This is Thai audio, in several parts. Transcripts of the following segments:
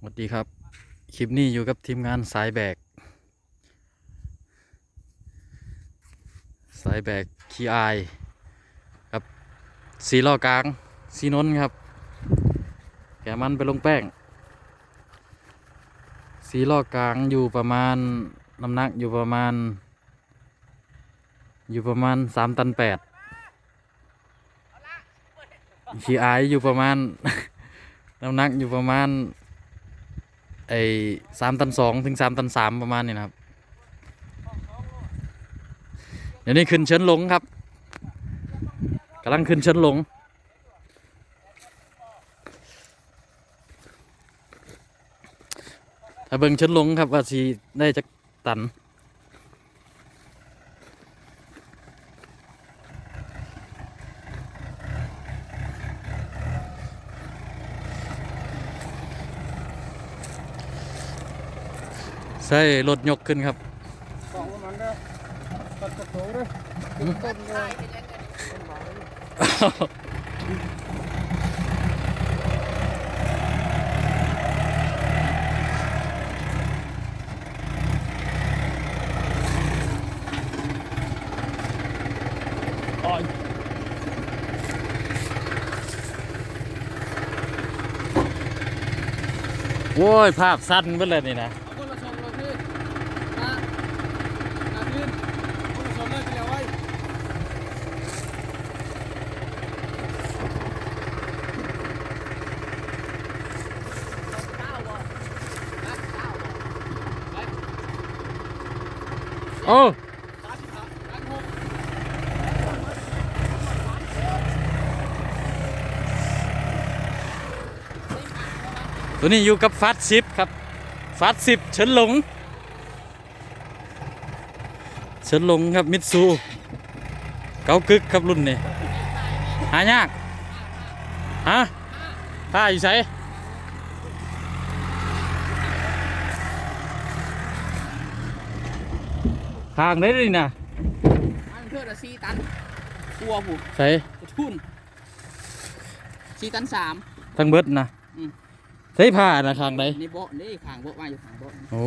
สวัสดีครับ คลิปนี้อยู่กับทีมงานสายแบก สายแบกคีไอครับสีล้อกลางสีนนครับ แกมันไปลงแป้ง สีล้อกลางอยู่ประมาณน้ำหนักอยู่ประมาณ อยู่ประมาณสามตันแปดคีไออยู่ประมาณ น้ำหนักอยู่ประมาณ ไอ้สามตันสองถึงสามตันสามประมาณนี้นะครับ เดี๋ยวนี้ขึ้นเชิญลงครับกำลังขึ้นเชิญลง ถ้าเบิ่งเชิญลงครับว่าสีได้จักตัน ใช่รถยกขึ้นครับของมันก็ตัดกระโถด้วยต้นเลยโว้ย ภาพสั้นเบิ่เลยนี่นะ เอาคนละชมเราพี่นะนะพี่คนละชมเลยเดียวไว้ โอ้ตัวนี้อยู่กับฟาสซิปครับฟาสซิปเฉินหลงเฉินหลงครับมิตซูเกากึกครับรุ่นนี้หายากฮะผ้าอยู่ใส ทางได้เลยนะอันเพื่อละสี่ตันตัวผมใส่ทุนสี่ตันสามทั้งเบิดนะอืมใส่ผ้านะทางใดนี่โบะนี่ขางโบะมาอยู่ขางโบะโอ้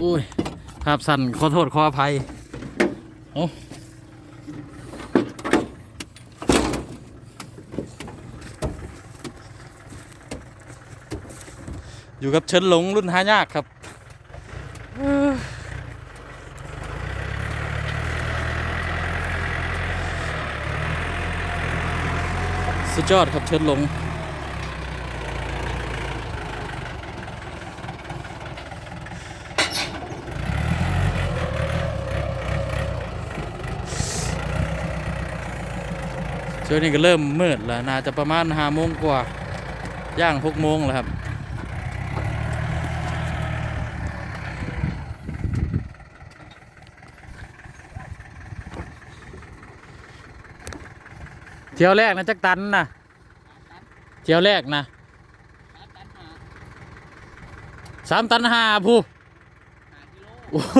โอ้ยภาพสั่นขอโทษขออภัยโอ้ อยู่กับเฉินหลงรุ่นหายากครับสุดยอดครับเฉินหลงช่วงนี้ก็เริ่มมืดแล้ว น่าจะประมาณห้าโมงกว่า ย่างหกโมงแล้วครับ ที่ยวแรกนะจักตันนะเที่ยวแรกนะสามตันห้าสามตันห้าผู้ห้ากิโลโอ้โห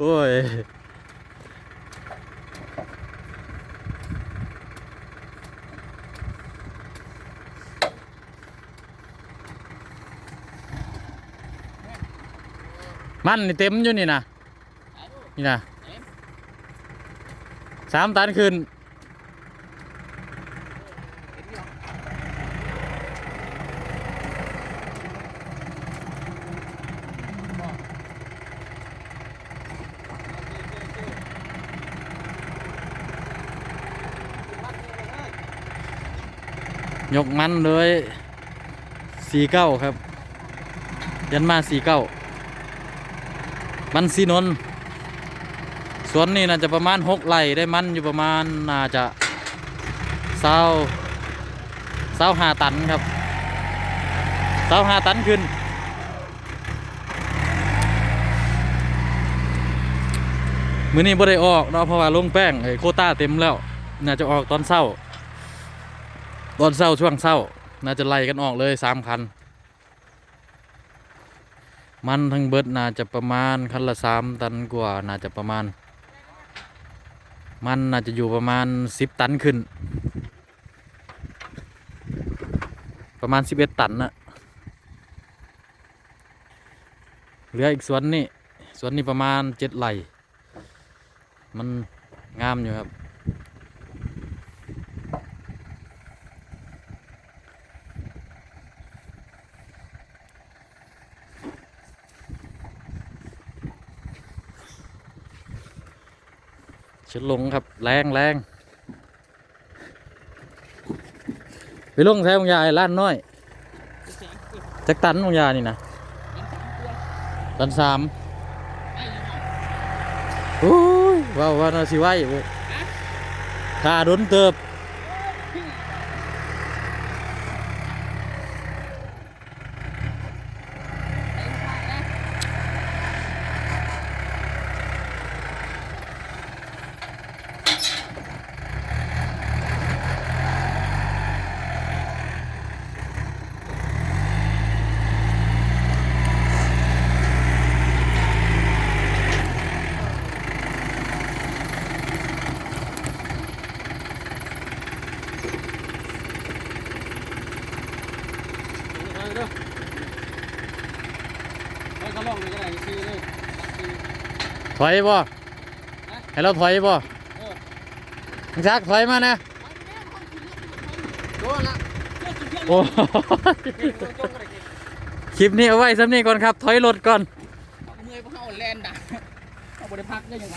โอ้ยมันนี่เต็มอยู่นี่นะไปดูนี่นะเต็มสามตันขึ้น ยกมันเลยสี่เก้าครับ ยันมาสี่เก้ามันสีนนสวนนี่น่าจะประมาณหกไร่ได้มันอยู่ประมาณน่าจะเศร้าเศร้าหาตันครับเศร้าหาตันขึ้นมือนี้บ่ได้ออกเนาะเพราะว่าลงแป้งไอ้โคต้าเต็มแล้ว น่าจะออกตอนเช้า ตอนเช้าช่วงเช้า น่าจะไล่กันออกเลยสามคัน มันทั้งเบิดน่าจะประมาณคันละสามตันกว่าน่าจะประมาณ มันน่าจะอยู่ประมาณสิบตันขึ้น ประมาณสิบเอ็ดตันนะเหลืออีกสวนนี่สวนนี้ประมาณเจ็ดไหลมันงามอยู่ครับ ชุดลงครับ แรงแรงไปลงแท้ของยายล้านน้อยจักตันของยานี่นะตันสามโอ้ยว้าวว้าวน่าสิไหวเว้ยขาโดนเติบ เด้อไปเขาลองเลยก็ได้ซื้อเลยซื้อถอยบ่ให้เราถอยบ่เออมึงชักถอยมานะโดนละโอ้คลิปนี้เอาไว้สำนี้ก่อนครับ ถอยรถก่อนเมื่อยเพราะเขาแลนด่าเอาบริพักได้ยังไง